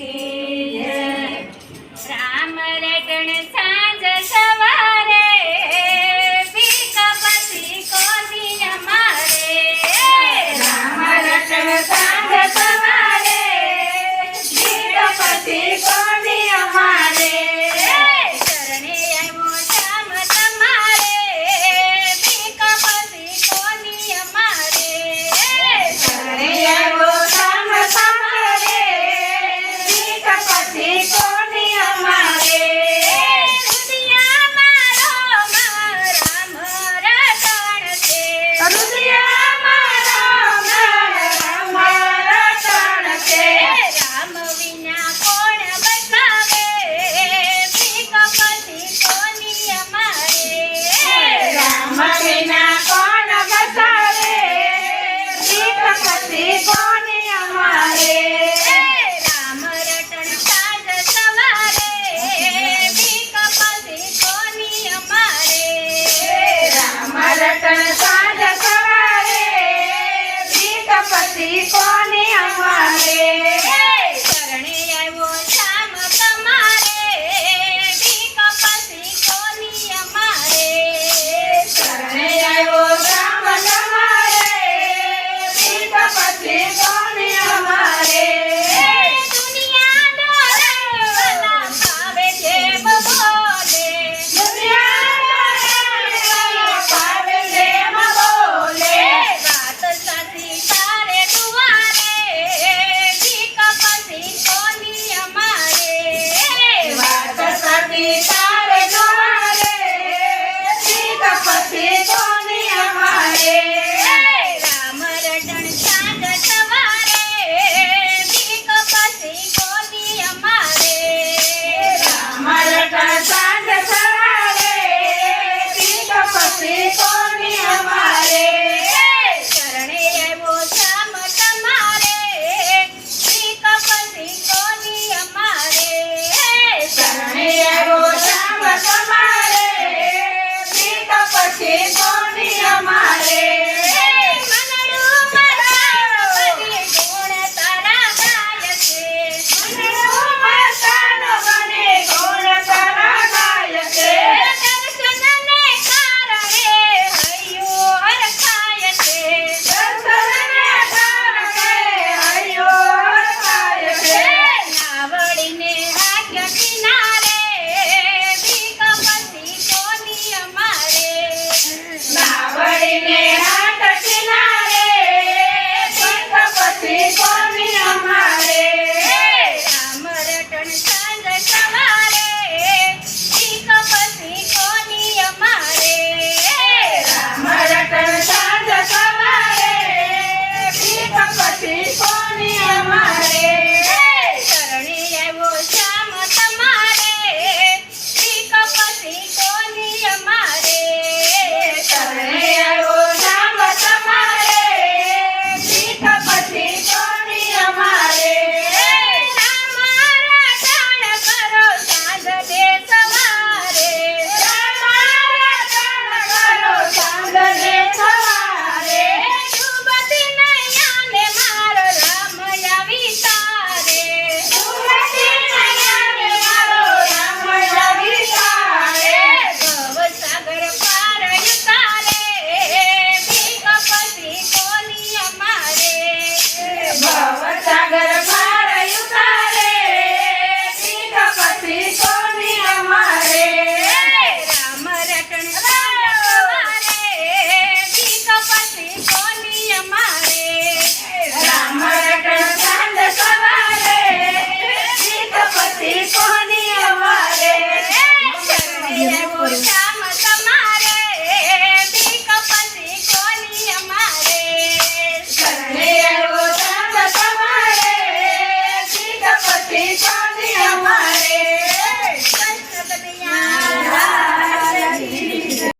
ಗೆ પછી કોને અમારે શરણે આવ્યો શામ તમારે. બીક પછી કોની અમારે? શરણે આવ્યો શામ તમારે. બીક પછી કોને અમારે?